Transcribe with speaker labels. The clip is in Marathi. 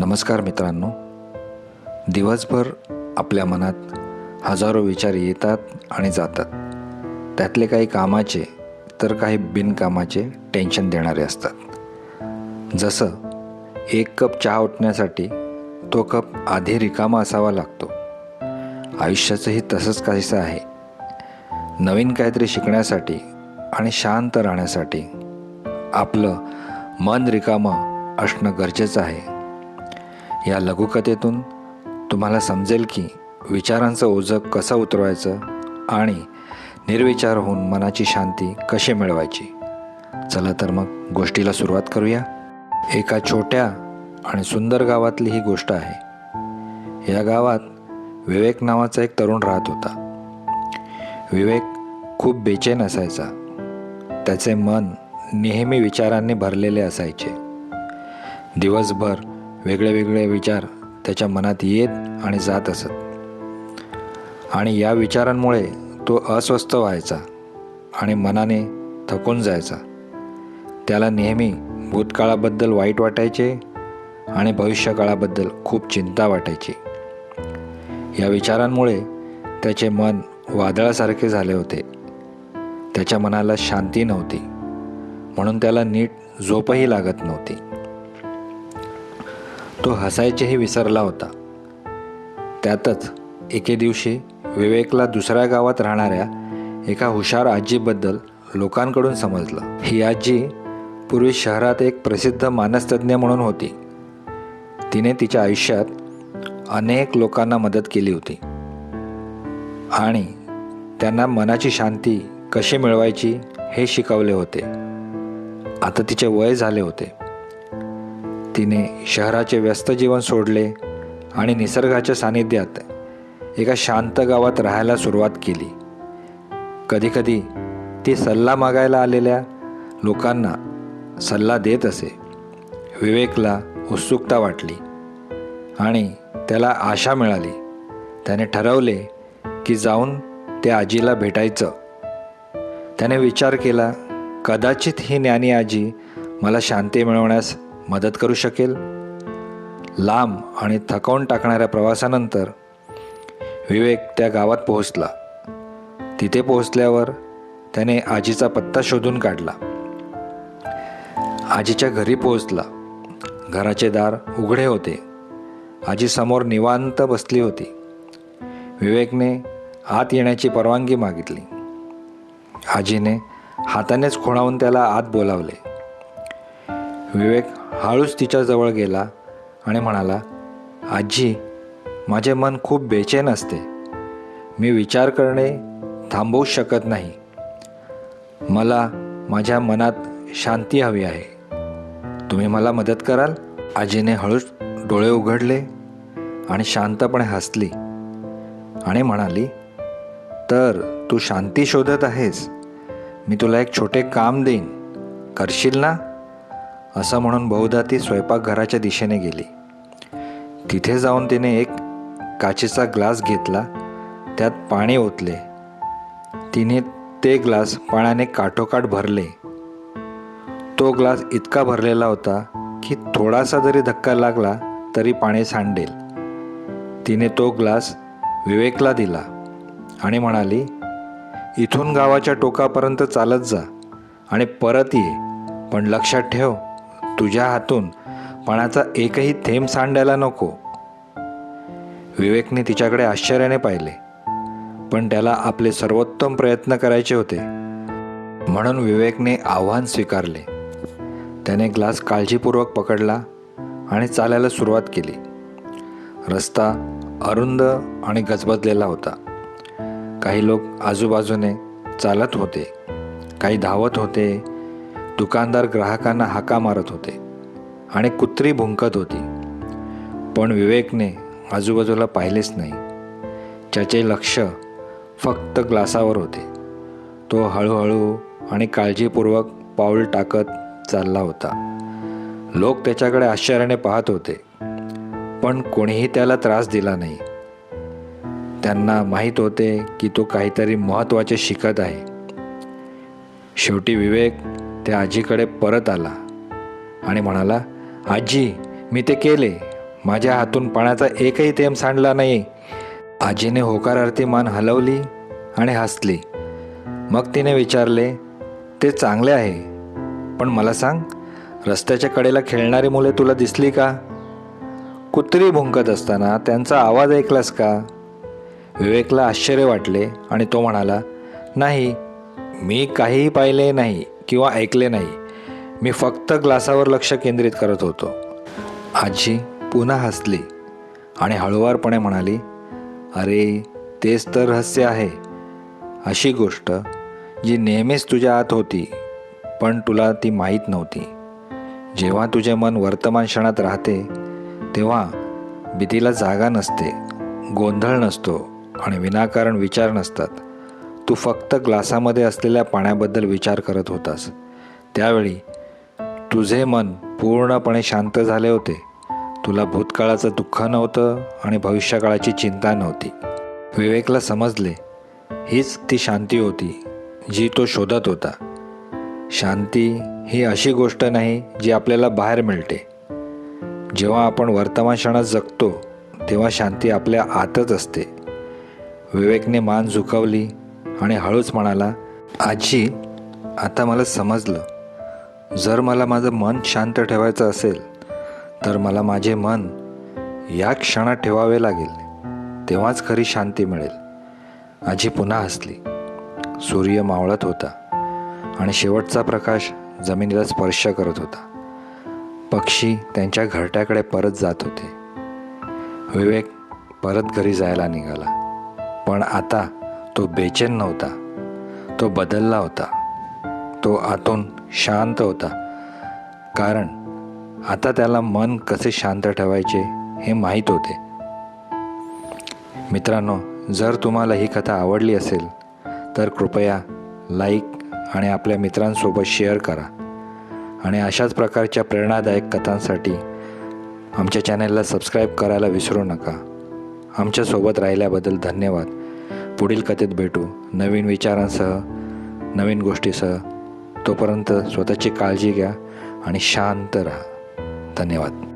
Speaker 1: नमस्कार मित्रांनो. दिवसभर आपल्या मनात हजारो विचार येतात आणि जातात. त्यातले काही कामाचे तर काही बिनकामाचे टेन्शन देणारे असतात. जसं एक कप चहा उठण्यासाठी तो कप आधी रिकामा असावा लागतो. आयुष्याचंही तसंच काहीसं आहे. नवीन काहीतरी शिकण्यासाठी आणि शांत राहण्यासाठी आपलं मन रिकामं असणं गरजेचं आहे. या लघुकथेतून तुम्हाला समजेल की विचारांचं ओझं कसं उतरवायचं आणि निर्विचार होऊन मनाची शांती कशी मिळवायची? चला तर मग गोष्टीला सुरुवात करूया. एका छोट्या आणि सुंदर गावातली ही गोष्ट आहे. या गावात विवेक नावाचा एक तरुण राहत होता. विवेक खूप बेचैन असायचा. त्याचे मन नेहमी विचारांनी भरलेले असायचे. दिवसभर वेगळे वेगळे विचार त्याच्या मनात येत आणि जात असत. आणि या विचारांमुळे तो अस्वस्थ व्हायचा आणि मनाने थकून जायचा. त्याला नेहमी भूतकाळाबद्दल वाईट वाटायचे आणि भविष्यकाळाबद्दल खूप चिंता वाटायची. या विचारांमुळे त्याचे मन वादळासारखे झाले होते. त्याच्या मनाला शांती नव्हती. म्हणून त्याला नीट झोपही लागत नव्हती. तो हसायचेही विसरला होता. त्यातच एके दिवशी विवेकला दुसऱ्या गावात राहणाऱ्या एका हुशार आजीबद्दल लोकांकडून समजलं. ही आजी पूर्वी शहरात एक प्रसिद्ध मानसतज्ञ म्हणून होती. तिने तिच्या आयुष्यात अनेक लोकांना मदत केली होती. आणि त्यांना मनाची शांती कशी मिळवायची हे शिकवले होते. आता तिचे वय झाले होते. तिने शहराचे व्यस्त जीवन सोडले आणि निसर्गाच्या सानिध्यात एका शांत गावात राहायला सुरुवात केली. कधीकधी ती सल्ला मागायला आलेल्या लोकांना सल्ला देत असे. विवेकला उत्सुकता वाटली आणि त्याला आशा मिळाली. त्याने ठरवले की जाऊन त्या आजीला भेटायचं. त्याने विचार केला कदाचित ही ज्ञानी आजी मला शांती मिळवण्यास मदत करू शकेल? लांब आणि थकावून टाकणाऱ्या प्रवासानंतर विवेक त्या गावात पोहोचला. तिथे पोहोचल्यावर त्याने आजीचा पत्ता शोधून काढला. आजीच्या घरी पोहोचला. घराचे दार उघडे होते. आजी समोर निवांत बसली होती. विवेकने आत येण्याची परवानगी मागितली. आजीने हातानेच खुणावून त्याला आत बोलावले. विवेक हळूच तिच्याजवळ गेला आणि म्हणाला आजी माझे मन खूप बेचैन असते. मी विचार करणे थांबवू शकत नाही. मला माझ्या मनात शांती हवी आहे. तुम्ही मला मदत कराल? आजीने हळूच डोळे उघडले आणि शांतपणे हसली आणि म्हणाली तर तू शांती शोधत आहेस. मी तुला एक छोटे काम देईन. करशील ना? असं म्हणून बहुधा ती स्वयंपाकघराच्या दिशेने गेली. तिथे जाऊन तिने एक काचेचा ग्लास घेतला त्यात पाणी ओतले. तिने ते ग्लास पाण्याने काठोकाठ भरले. तो ग्लास इतका भरलेला होता की थोडासा जरी धक्का लागला तरी पाणी सांडेल. तिने तो ग्लास विवेकला दिला आणि म्हणाली इथून गावाच्या टोकापर्यंत चालत जा आणि परत ये पण लक्षात ठेव तुझ्या हातून पाण्याचा एकही थेंब सांडायला नको. विवेकने तिच्याकडे आश्चर्याने पाहिले पण त्याला आपले सर्वोत्तम प्रयत्न करायचे होते. म्हणून विवेकने आव्हान स्वीकारले. त्याने ग्लास काळजीपूर्वक पकडला आणि चालायला सुरुवात केली. रस्ता अरुंद आणि गजबजलेला होता. काही लोक आजूबाजूने चालत होते काही धावत होते दुकानदार ग्राहकांना हाका मारत होते आणि कुत्री भुंकत होती. पण विवेकने आजूबाजूला पाहिलेच नाही. त्याचे लक्ष फक्त ग्लासावर होते. तो हळूहळू आणि काळजीपूर्वक पाऊल टाकत चालला होता. लोक त्याच्याकडे आश्चर्याने पाहत होते पण कोणीही त्याला त्रास दिला नाही. त्यांना माहीत होते की तो काहीतरी महत्त्वाचे शिकत आहे. शेवटी विवेक त्या आजीकडे परत आला आणि म्हणाला आजी मी ते केले. माझ्या हातून पाण्याचा एकही थेंब सांडला नाही. आजीने होकारार्थी मान हलवली आणि हसली. मग तिने विचारले ते चांगले आहे. पण मला सांग रस्त्याच्या कडेला खेळणारी मुले तुला दिसली का? कुत्री भुंकत असताना त्यांचा आवाज ऐकलास का? विवेकला आश्चर्य वाटले आणि तो म्हणाला नाही मी काहीही पाहिले नाही किंवा ऐकले नाही. मी फक्त ग्लासावर लक्ष केंद्रित करत होतो. आजी पुन्हा हसली आणि हळुवारपणे म्हणाली अरे तेच तर रहस्य आहे. अशी गोष्ट जी नेहमीच तुझ्या आत होती पण तुला ती माहीत नव्हती. जेव्हा तुझे मन वर्तमान क्षणात राहते तेव्हा भीतीला जागा नसते गोंधळ नसतो आणि विनाकारण विचार नसतात. तू फक्त ग्लासामध्ये असलेल्या पाण्याबद्दल विचार करत होतास. त्यावेळी तुझे मन पूर्णपणे शांत झाले होते. तुला भूतकाळाचं दुःख नव्हतं आणि भविष्यकाळाची चिंता नव्हती. विवेकला समजले हीच ती शांती होती जी तो शोधत होता. शांती ही अशी गोष्ट नाही जी आपल्याला बाहेर मिळते. जेव्हा आपण वर्तमान क्षणात जगतो तेव्हा शांती आपल्या आतच असते. विवेकने मान झुकवली आणि हळूच म्हणाला आजी आता मला समजलं. जर मला माझं मन शांत ठेवायचं असेल तर मला माझे मन या क्षणात ठेवावे लागेल. तेव्हाच खरी शांती मिळेल. आजी पुन्हा हसली. सूर्य मावळत होता आणि शेवटचा प्रकाश जमिनीला स्पर्श करत होता. पक्षी त्यांच्या घरट्याकडे परत जात होते. विवेक परत घरी जायला निघाला. पण आता तो बेचैन नव्हता. तो बदलला होता. तो आतून शांत होता. कारण आता त्याला मन कसे शांत ठेवायचे हे माहीत होते. मित्रांनो जर तुम्हाला ही कथा आवडली असेल तर कृपया लाईक आणि आपल्या मित्रांसोबत शेअर करा. आणि अशाच प्रकारच्या प्रेरणादायक कथांसाठी आमच्या चॅनलला सबस्क्राईब करायला विसरू नका. आमच्यासोबत राहिल्याबद्दल धन्यवाद. पुढील कथेत भेटू. नवीन विचारांसह नवीन गोष्टीसह. तोपर्यंत स्वतःची काळजी घ्या आणि शांत राहा. धन्यवाद.